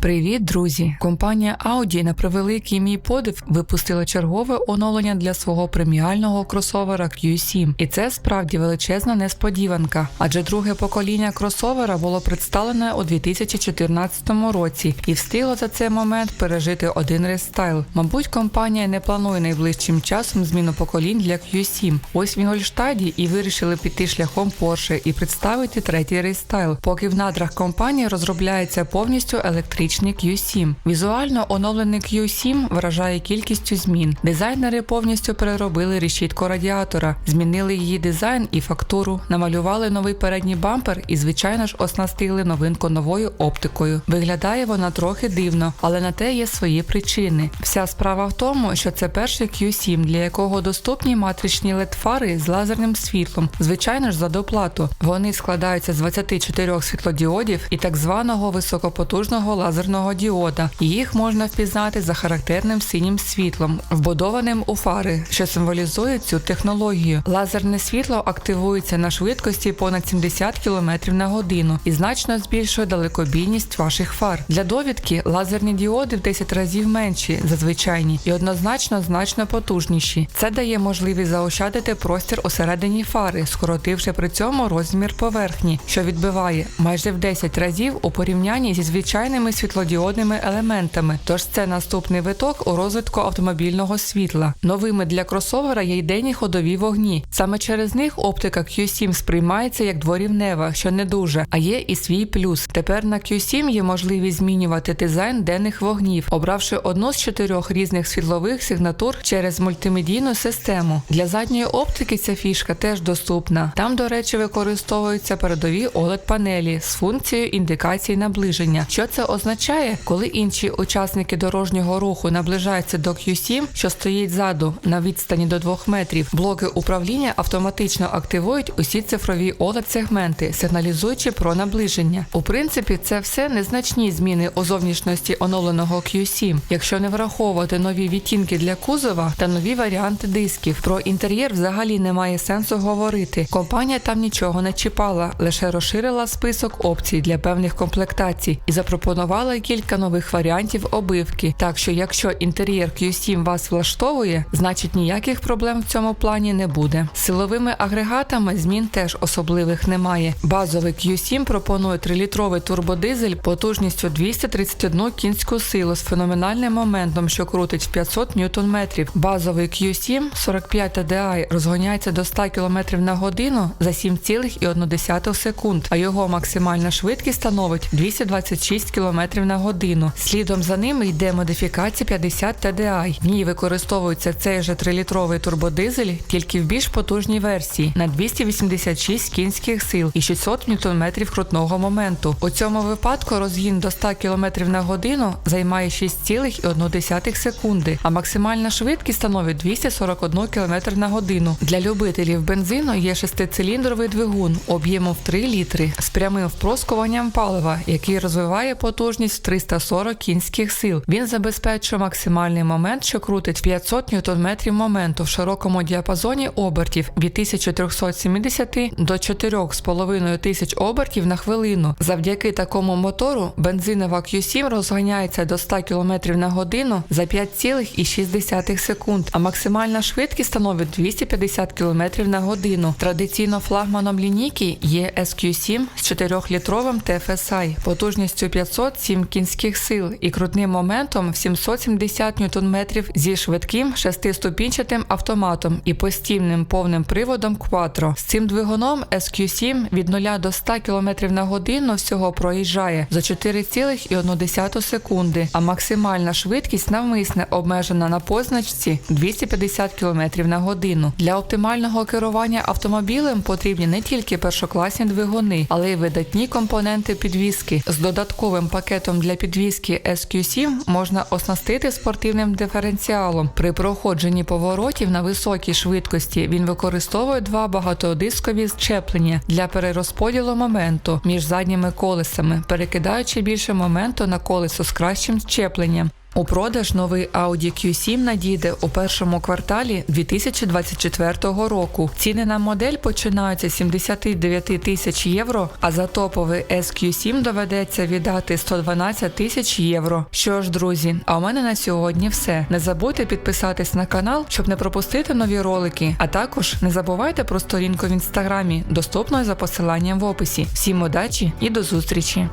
Привіт, друзі! Компанія Audi на превеликий мій подив випустила чергове оновлення для свого преміального кросовера Q7. І це справді величезна несподіванка, адже друге покоління кросовера було представлене у 2014 році і встигло за цей момент пережити один рестайл. Мабуть, компанія не планує найближчим часом зміну поколінь для Q7. Ось в Інгольштаді і вирішили піти шляхом Porsche і представити третій рестайл, поки в надрах компанії розробляється повністю електричний Q7. Візуально оновлений Q7 вражає кількістю змін. Дизайнери повністю переробили решітку радіатора, змінили її дизайн і фактуру, намалювали новий передній бампер і, звичайно ж, оснастили новинку новою оптикою. Виглядає вона трохи дивно, але на те є свої причини. Вся справа в тому, що це перший Q7, для якого доступні матричні LED-фари з лазерним світлом, звичайно ж за доплату. Вони складаються з 24 світлодіодів і так званого високопотужного лазерного діода. Їх можна впізнати за характерним синім світлом, вбудованим у фари, що символізує цю технологію. Лазерне світло активується на швидкості понад 70 км на годину і значно збільшує далекобійність ваших фар. Для довідки лазерні діоди в 10 разів менші за звичайні і однозначно значно потужніші. Це дає можливість заощадити простір усередині фари, скоротивши при цьому розмір поверхні, що відбиває майже в 10 разів у порівнянні зі звичайними світлодіодними елементами. Тож це наступний виток у розвитку автомобільного світла. Новими для кросовера є й денні ходові вогні. Саме через них оптика Q7 сприймається як дворівнева, що не дуже, а є і свій плюс. Тепер на Q7 є можливість змінювати дизайн денних вогнів, обравши одну з чотирьох різних світлових сигнатур через мультимедійну систему. Для задньої оптики ця фішка теж доступна. Там, до речі, використовуються передові oled панелі з функцією індикації наближення. Що це означає, коли інші учасники дорожнього руху наближаються до Q7, що стоїть ззаду на відстані до 2 метрів, блоки управління автоматично активують усі цифрові oled сегменти, сигналізуючи про наближення. У принципі, це все незначні зміни у зовнішності оновленого Q7, якщо не враховувати нові відтінки для кузова та нові варіанти дисків. Про інтер'єр взагалі немає сенсу говорити. Компанія там нічого не чіпала, лише розширила список опцій для певних комплектацій і запропонувала кілька нових варіантів обивки. Так що, якщо інтер'єр Q7 вас влаштовує, значить ніяких проблем в цьому плані не буде. Силовими агрегатами змін теж особливих немає. Базовий Q7 пропонує 3-літровий турбодизель потужністю 231 кінську силу з феноменальним моментом, що крутить в 500 Нм. Базовий Q7 45 TDI розгоняється до 100 км на годину за 7,1 секунд, а його максимальна швидкість становить 226 км на годину. Слідом за ними йде модифікація 50 TDI. В ній використовується цей же 3-літровий турбодизель, тільки в більш потужній версії на 286 кінських сил і 600 Нм крутного моменту. У цьому випадку розгін до 100 км на годину займає 6,1 секунди, а максимальна швидкість становить 241 км на годину. Для любителів бензину є шестициліндровий двигун об'ємом в 3 літри з прямим впроскуванням палива, який розвиває потужність в 340 кінських сил. Він забезпечує максимальний момент, що крутить 500 Нм моменту в широкому діапазоні обертів від 1370 до 4,5 тисяч обертів на хвилину. Завдяки такому мотору бензинова Q7 розганяється до 100 км на годину за 5,6 секунд, а максимальна швидкість становить 250 км на годину. Традиційно флагманом лінійки є SQ7 з 4-літровим TFSI потужністю 507 кінських сил і крутним моментом в 770 Нм зі швидким шестиступінчатим автоматом і постійним повним приводом Quattro. З цим двигуном SQ7 від 0 до 100 км на годину всього проїжджає за 4,1 секунди, а максимальна швидкість навмисне обмежена на позначці 250 км на годину. Для оптимального керування автомобілем потрібні не тільки першокласні двигуни, але й видатні компоненти підвіски. З додатковим пакетом для підвіски SQ7 можна оснастити спортивним диференціалом. При проходженні поворотів на високій швидкості він використовує два багатодискові зчеплення для перерозподілу моменту між задніми колесами, перекидаючи більше моменту на колесо з кращим зчепленням. У продаж новий Audi Q7 надійде у першому кварталі 2024 року. Ціни на модель починаються з 79 тисяч євро, а за топовий SQ7 доведеться віддати 112 тисяч євро. Що ж, друзі, а у мене на сьогодні все. Не забудьте підписатись на канал, щоб не пропустити нові ролики. А також не забувайте про сторінку в інстаграмі, доступну за посиланням в описі. Всім удачі і до зустрічі!